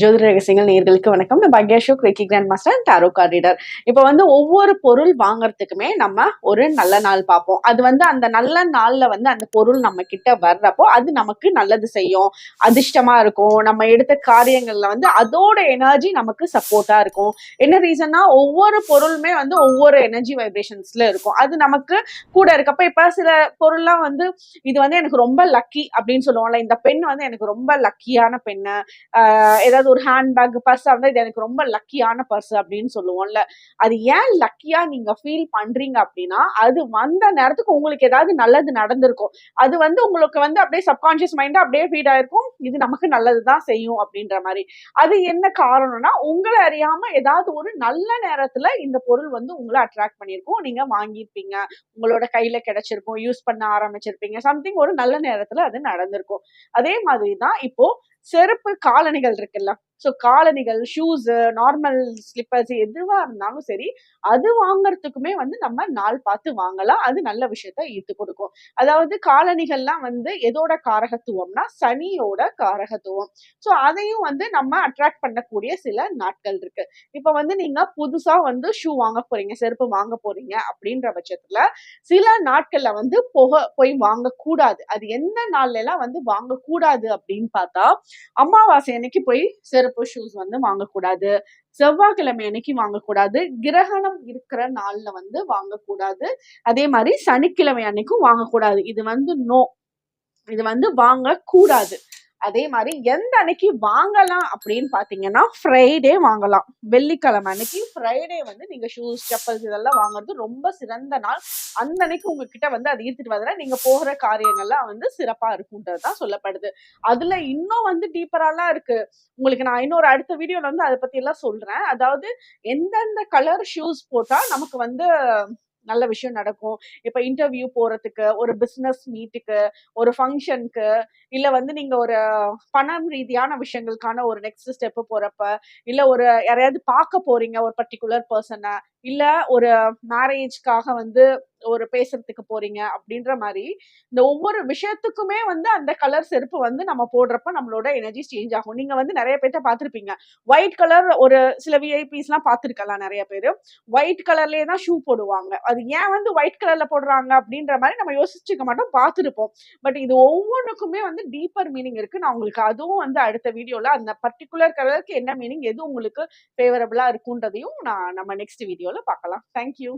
ஜோதிட ரகசியங்கள் நேர்களுக்கு வணக்கம். நான் Bhagya Ashok reiki grand master tarot card reader இப்போ வந்து ஒவ்வொரு பொருள் வாங்குறதுக்குமே நம்ம ஒரு நல்ல நாள் பார்ப்போம். அது வந்து அந்த நல்ல நாள்ல வந்து அந்த பொருள் நம்ம கிட்ட வர்றப்போ அது நமக்கு நல்லது செய்யும். அதிர்ஷ்டமா இருக்கும். நம்ம எடுத்த காரியங்கள்ல வந்து அதோட எனர்ஜி நமக்கு சப்போர்ட்டா இருக்கும். என்ன ரீசன்னா ஒவ்வொரு பொருளுமே வந்து ஒவ்வொரு எனர்ஜி வைப்ரேஷன்ஸ்ல இருக்கும். அது நமக்கு கூட இருக்கப்போ இப்போ சில பொருள்லாம் வந்து இது வந்து எனக்கு ரொம்ப லக்கி அப்படின்னு சொல்லுவோம்ல. இந்த பெண் வந்து எனக்கு ரொம்ப லக்கியான பெண்ணு. ஏதாவது ஒரு ஹேண்ட்பேக் பர்ஸ் வந்து இது எனக்கு ரொம்ப லக்கியான பர்ஸ் அப்படின்னு சொல்லுவோம்ல. அது ஏன் லக்கியா நீங்க ஃபீல் பண்றீங்க அப்படின்னா அது வந்த நேரத்துக்கு உங்களுக்கு ஏதாவது நல்லது நடந்திருக்கும். அது வந்து உங்களுக்கு வந்து அப்படியே சப்கான்ஷியஸ் மைண்டாக அப்படியே ஃபீட் ஆயிருக்கும். இது நமக்கு நல்லது தான் செய்யும் அப்படின்ற மாதிரி. அது என்ன காரணம்னா உங்களை அறியாம ஏதாவது ஒரு நல்ல நேரத்துல இந்த பொருள் வந்து உங்களை அட்ராக்ட் பண்ணியிருக்கும். நீங்க வாங்கியிருப்பீங்க. உங்களோட கையில கிடைச்சிருக்கும். யூஸ் பண்ண ஆரம்பிச்சிருப்பீங்க. சம்திங் ஒரு நல்ல நேரத்துல அது நடந்திருக்கும். அதே மாதிரி தான் இப்போ செருப்பு காலணிகள் இருக்குல்ல. ஸோ காலணிகள் ஷூஸ் நார்மல் ஸ்லிப்பர்ஸ் எதுவா இருந்தாலும் சரி அது வாங்குறதுக்குமே வந்து நம்ம நாள் பார்த்து வாங்கலாம். அது நல்ல விஷயத்த ஈர்த்து கொடுக்கும். அதாவது காலணிகள்லாம் வந்து எதோட காரகத்துவம்னா சனியோட காரகத்துவம். ஸோ அதையும் வந்து நம்ம அட்ராக்ட் பண்ணக்கூடிய சில நாட்கள் இருக்கு. இப்போ வந்து நீங்க புதுசா வந்து ஷூ வாங்க போறீங்க செருப்பு வாங்க போறீங்க அப்படின்ற பட்சத்துல சில நாட்கள்ல வந்து புக போய் வாங்கக்கூடாது. அது எந்த நாள்ல எல்லாம் வந்து வாங்கக்கூடாது அப்படின்னு பார்த்தா அமாவாசை அன்னைக்கு போய் செருப்பு ஷூஸ் வந்து வாங்கக்கூடாது. செவ்வாய்க்கிழமை அன்னைக்கு வாங்கக்கூடாது. கிரகணம் இருக்கிற நாள்ல வந்து வாங்கக்கூடாது. அதே மாதிரி சனிக்கிழமை அன்னைக்கும் வாங்கக்கூடாது. இது வந்து நோ இது வந்து வாங்கக்கூடாது. அதே மாதிரி எந்த அன்னைக்கு வாங்கலாம் அப்படின்னு பாத்தீங்கன்னா ஃப்ரைடே வாங்கலாம். வெள்ளிக்கிழமை அன்னைக்கு ஃப்ரைடே வந்து நீங்க ஷூஸ் செப்பல்ஸ் இதெல்லாம் வாங்குறது ரொம்ப சிறந்த நாள். அந்த அன்னைக்கு உங்ககிட்ட வந்து அதை ஈர்த்துட்டு வந்தா நீங்க போகிற காரியங்கள்லாம் வந்து சிறப்பா இருக்குன்றது தான் சொல்லப்படுது. அதுல இன்னும் வந்து டீப்பராலாம் இருக்கு. உங்களுக்கு நான் இன்னொரு அடுத்த வீடியோல வந்து அதை பத்தி எல்லாம் சொல்றேன். அதாவது எந்தெந்த கலர் ஷூஸ் போட்டா நமக்கு வந்து நல்ல விஷயம் நடக்கும். இப்ப இன்டர்வியூ போறதுக்கு ஒரு பிசினஸ் மீட்டுக்கு ஒரு ஃபங்க்ஷனுக்கு இல்ல வந்து நீங்க ஒரு பணம் ரீதியான விஷயங்களுக்கான ஒரு நெக்ஸ்ட் ஸ்டெப் போறப்ப இல்ல ஒரு யாரையாவது பார்க்க போறீங்க ஒரு பர்டிகுலர் பர்சனை இல்ல ஒரு மேரேஜ்க்காக வந்து ஒரு பேசுறதுக்கு போறீங்க அப்படின்ற மாதிரி இந்த ஒவ்வொரு விஷயத்துக்குமே வந்து அந்த கலர் செருப்பு வந்து நம்ம போடுறப்ப நம்மளோட எனர்ஜி சேஞ்ச் ஆகும். நீங்க வந்து நிறைய பேர்த்த பார்த்துருப்பீங்க. ஒயிட் கலர் ஒரு சில விஐபிஸ் எல்லாம் பார்த்திருக்கலாம் நிறைய பேர். ஒயிட் கலர்லயே தான் ஷூ போடுவாங்க. அது ஏன் வந்து ஒயிட் கலர்ல போடுறாங்க அப்படின்ற மாதிரி நம்ம யோசிச்சுக்க மாட்டோம் பார்த்துருப்போம். பட் இது ஒவ்வொன்றுக்குமே வந்து டீப்பர் மீனிங் இருக்கு. நான் உங்களுக்கு அதுவும் வந்து அடுத்த வீடியோல அந்த பர்டிகுலர் கலருக்கு என்ன மீனிங் எது உங்களுக்கு ஃபேவரபிளா இருக்குன்றதையும் நான் நம்ம நெக்ஸ்ட் வீடியோல பார்க்கலாம் தேங்க்யூ